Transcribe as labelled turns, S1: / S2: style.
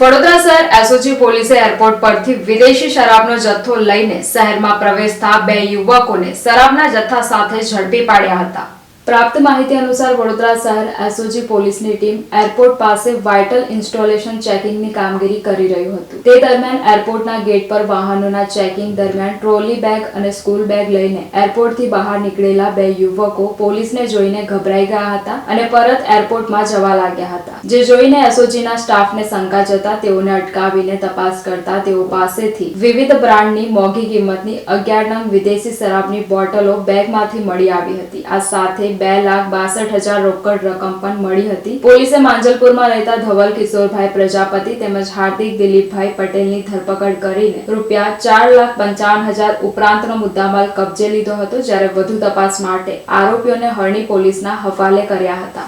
S1: વડોદરા શહેર એસઓજી પોલીસે એરપોર્ટ પરથી વિદેશી શરાબનો જથ્થો લઈને શહેરમાં પ્રવેશતા બે યુવકોને શરાબના જથ્થા સાથે ઝડપી પાડ્યા હતા. પ્રાપ્ત માહિતી અનુસાર વડોદરા શહેર એસઓજી પોલીસની ટીમ એરપોર્ટ પાસે વાઇટલ ઇન્સ્ટોલેશન ચેકિંગની કામગીરી કરી રહ્યું હતું. તે દરમિયાન એરપોર્ટના ગેટ પર વાહનોના ચેકિંગ દરમિયાન ટ્રોલી બેગ અને સ્કૂલ બેગ લઈને એરપોર્ટથી બહાર નીકળેલા બે યુવકો પોલીસને જોઈને ગભરાઈ ગયા હતા અને પરત એરપોર્ટમાં જવા લાગ્યા હતા. જે જોઈને એસઓજીના સ્ટાફને શંકા જતા તેઓને અટકાવીને તપાસ કરતા તેઓ પાસેથી વિવિધ બ્રાન્ડની મોંઘી કિંમતની અગિયાર નંગ વિદેશી શરાબની બોટલો બેગમાંથી મળી આવી હતી. આ સાથે બે લાખ બાસઠ હજાર રોકડ રકમ પણ મળી હતી. પોલીસે માંજલપુરમાં રહેતા ધવલ કિશોરભાઈ પ્રજાપતિ તેમજ હાર્દિક દિલીપભાઈ પટેલની ધરપકડ કરીને રૂપિયા ચાર લાખ પંચાવન હજાર ઉપરાંતનો મુદ્દામાલ કબજે લીધો હતો, જ્યારે વધુ તપાસ માટે આરોપીઓને હરણી પોલીસના હવાલે કર્યા હતા.